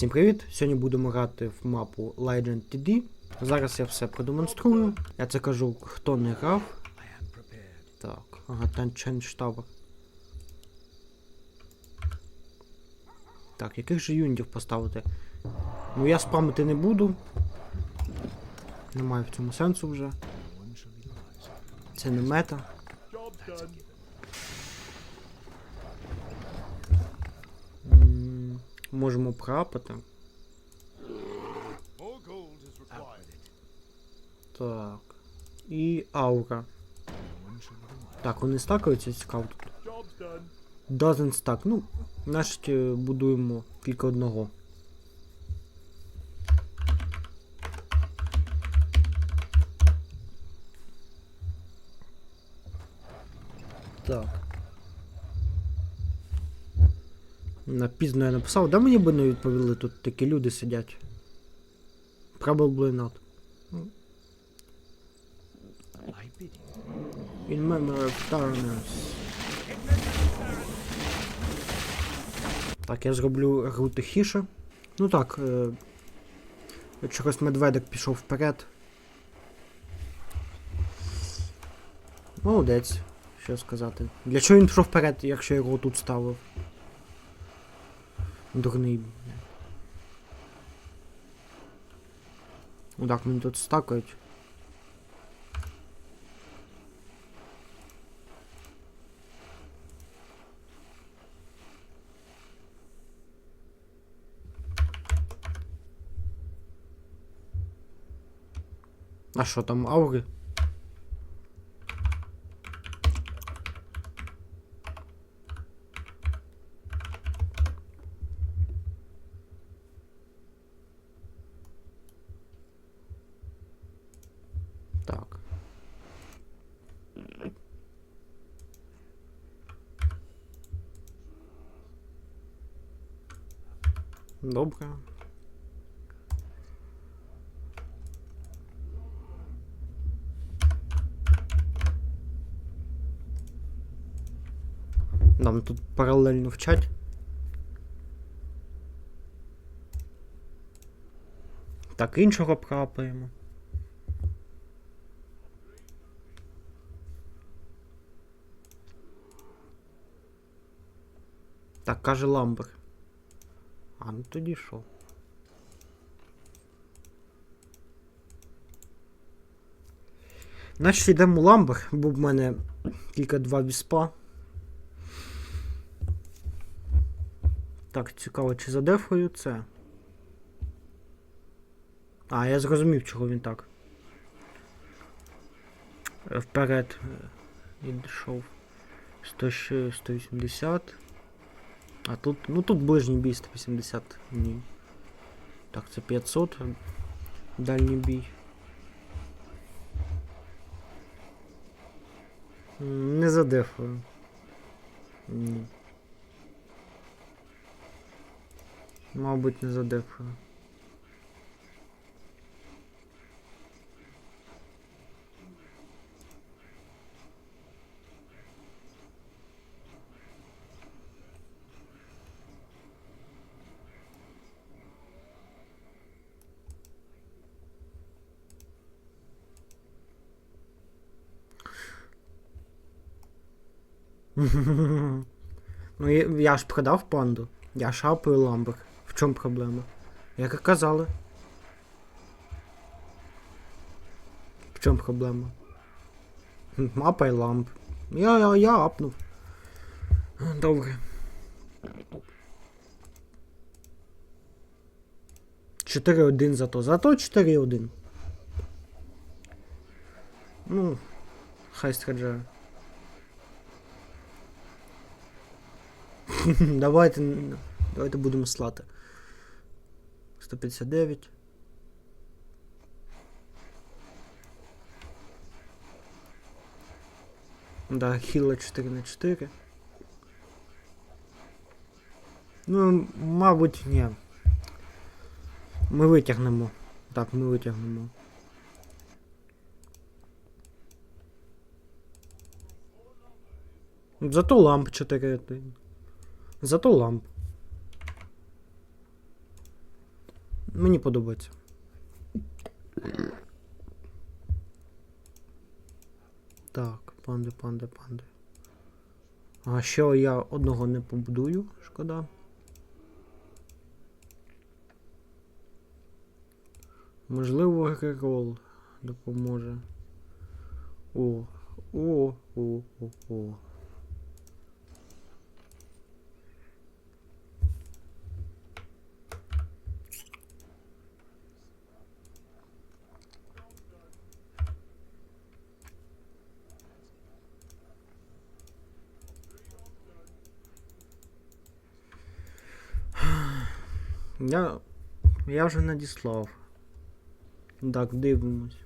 Всім привіт! Сьогодні будемо грати в мапу Legend TD. Зараз я все продемонструю. Я це кажу, хто не грав. Так, ага, Change Tower. Так, яких же юнітів поставити? Ну я спамити не буду. Немає в цьому сенсу вже. Це не мета. Можемо прапати. Так. І аура. Так, вони стакаються цікаво тут. Doesn't stack. Ну, значить е, будуємо тільки одного. Напізно я написав, да мені би не відповіли, тут такі люди сидять. Probably not. In memory of Turners. Так, я зроблю гру тихіше. Ну так, е, чогось медведик пішов вперед. Молодець, що сказати. Для чого він пішов вперед, якщо я його тут ставив? Дурний. Ну так, мені тут стакають. А що там аури? Так. Добре. Нам тут паралельно вчать. Так, іншого прапаємо. Так, каже Ламбер. А, ну тоді що? Значить йдемо у Ламбер, бо в мене тільки два віспа. Так, цікаво, чи задефою це. А, я зрозумів, чого він так. Вперед е, відійшов. 100, ще 180. А тут, ну тут ближній бій 180. Ні. Так, це 500. а Дальній бій. Не задефую. Ні. Мабуть, не задефую. Ну, я, ж продав панду. Я шапаю ламбер. В чому проблема? Як і казали. В чому проблема? Мапа і ламп. Я, я, я апнув. Добре. Чотири один зато. Зато 4-1. Ну, хай страджає. давайте, давайте будемо слати. 159. Да, хіла 4 на 4. Ну, мабуть, ні. Ми витягнемо. Так, ми витягнемо. Зато ламп 4. Зато ламп. Мені подобається. Так, панди, панди, панди. А що я одного не побудую, шкода. Можливо, Герол допоможе. О, о, о, о, о. Я. Я вже надіслав. Так, дивимось.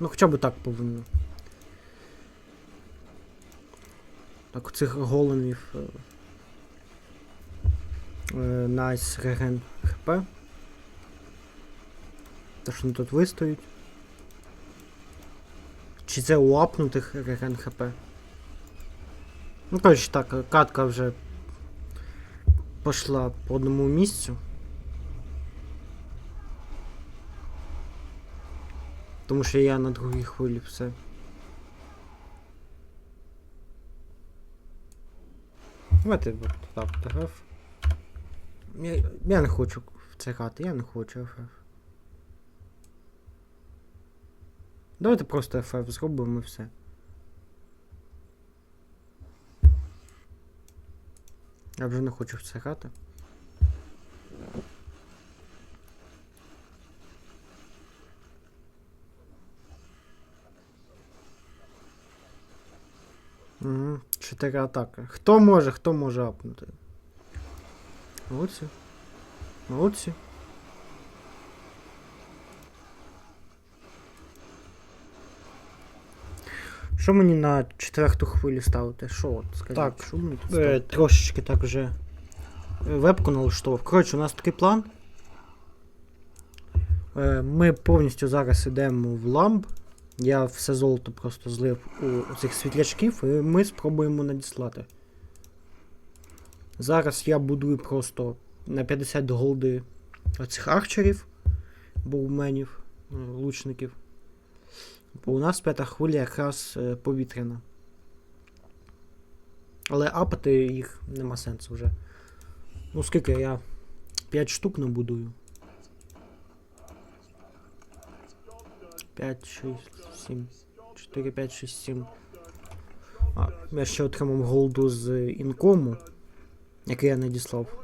Ну, хоча б так повинно. Так, цих големів. Найс реген хп. Те, що вони тут вистоють. Чи це у апнутих реген хп? Ну, коротше, так, катка вже пішла по одному місцю. Тому що я на другій хвилі все. Давайте так, ТГФ. Я, я не хочу в це грати, я не хочу ФФ. Давайте просто FF зробимо і все. Я вже не хочу в це грати. Угу. Чотири атаки. Хто може, хто може апнути? Молодці. Молодці. Що мені на четверту хвилю ставити? Що от, скажіть? Так, що мені тут е, ставити? трошечки так вже е, вебку налаштував. Коротше, у нас такий план. Е, Ми повністю зараз йдемо в ламб. Я все золото просто злив у цих світлячків і ми спробуємо надіслати. Зараз я будую просто на 50 голди оцих арчерів, боуменів, лучників. Бо у нас п'ята хвиля якраз е, повітряна. Але апати їх нема сенсу вже. Ну скільки я 5 штук набудую. 5, 6, 7, 4, 5, 6, 7. А, я ще отримав голду з інкому, який я надіслав.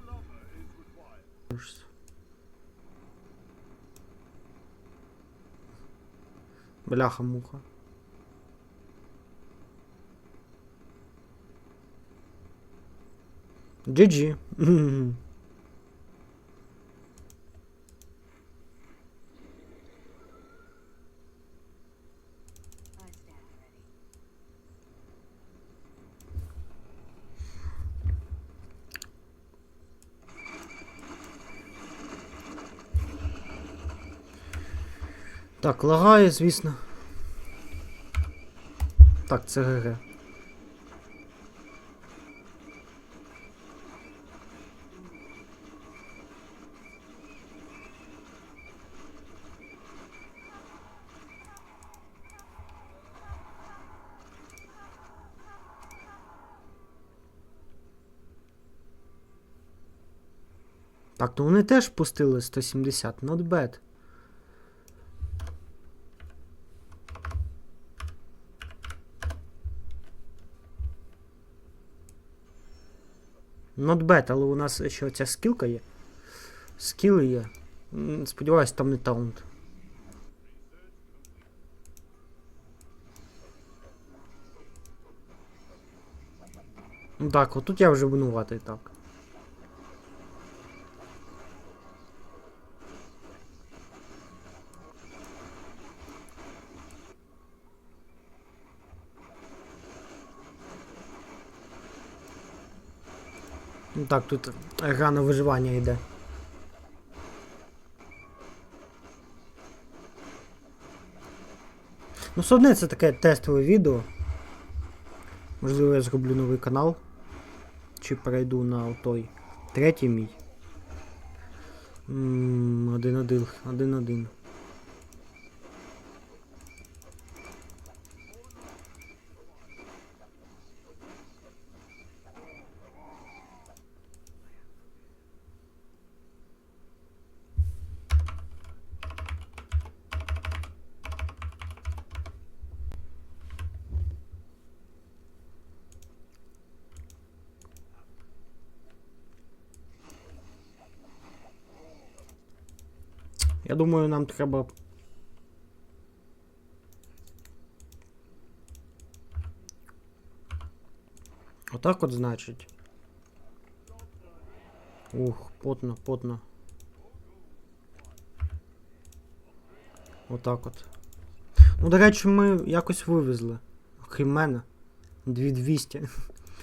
Бляха-муха. GG. Так, лагає, звісно. Так, це ГГ. Так, ну вони теж пустили 170, not bad. Not bad, але у нас ще ця скілка є. Скіли є. Сподіваюсь, там не таунт. Так, отут я вже винуватий так. Ну Так, тут гра на виживання йде. Ну, все одне це таке тестове відео. Можливо, я зроблю новий канал. Чи перейду на той третій мій. 1-1, 1-1. Я думаю, нам треба. Отак от значить. Ух, потно, потно. Отак от. Ну, до речі, ми якось вивезли. Окрім мене. 2200.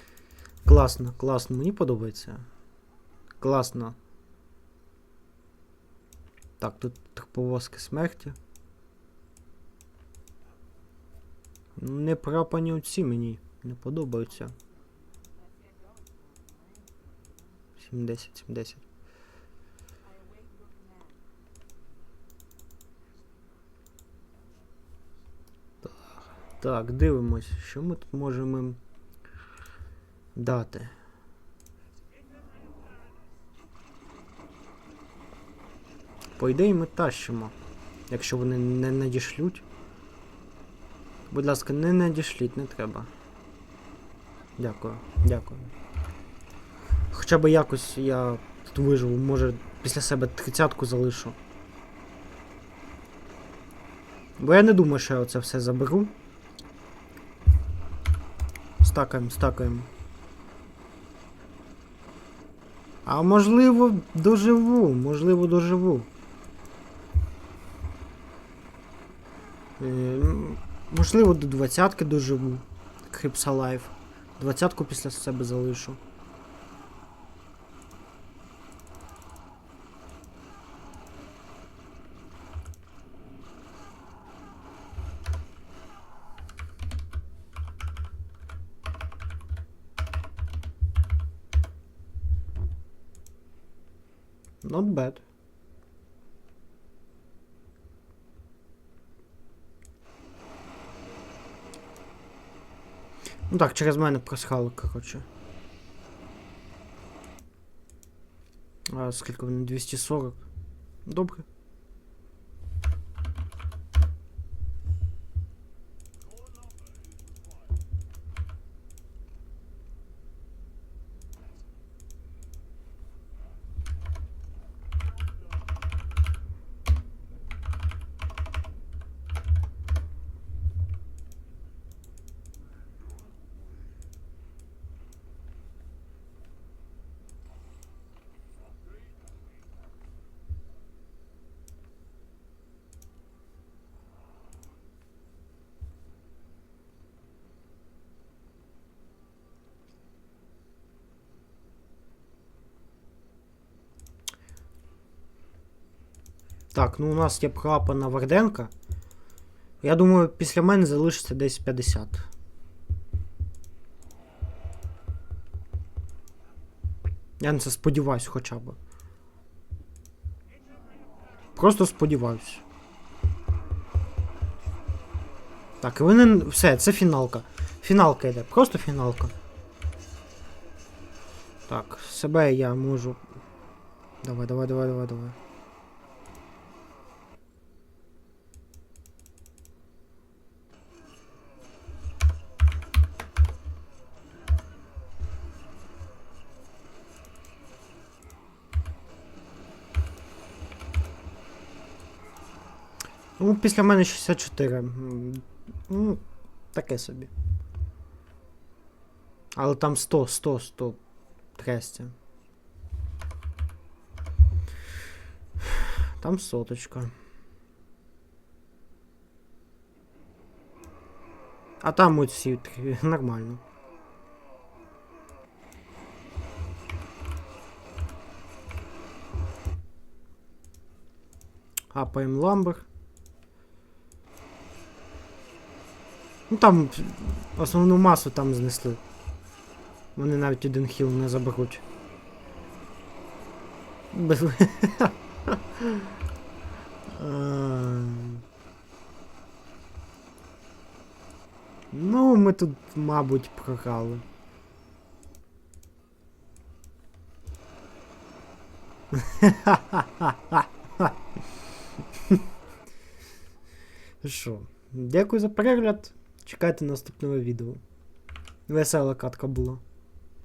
класно, класно. Мені подобається. Класно. Так, тут повозки смерті. Не прапані оці мені не подобаються. 70, 70. Так, Так, дивимось, що ми тут можемо дати. По ідеї ми тащимо. Якщо вони не надішлють. Будь ласка, не надішліть, не треба. Дякую, дякую. Хоча б якось я тут виживу, може після себе тридцятку залишу. Бо я не думаю, що я оце все заберу. Стакаємо, стакаємо. А можливо, доживу, можливо, доживу. Е, м, Можливо, до двадцятки доживу. Крипса Лайф. Двадцятку після себе залишу. Not bad. Ну так, через мене просхало, коротше. А скільки вони? 240. Добре. Так, ну у нас є прапа на Варденка. Я думаю, після мене залишиться десь 50. Я на це сподіваюсь хоча б. Просто сподіваюсь. Так, і вони. Все, це фіналка. Фіналка йде, просто фіналка. Так, себе я можу. Давай, давай, давай, давай, давай. Ну, після мене 64. Ну, таке собі. Але там 100, 100, 100 трестя. Там соточка. А там всі три- нормально. Апаємо ламбер. Ну там основну масу там знесли. Вони навіть один хіл не заберуть. Ну, ми тут, мабуть, програли. Що, дякую за перегляд. Чекайте наступного відео. Весела катка була.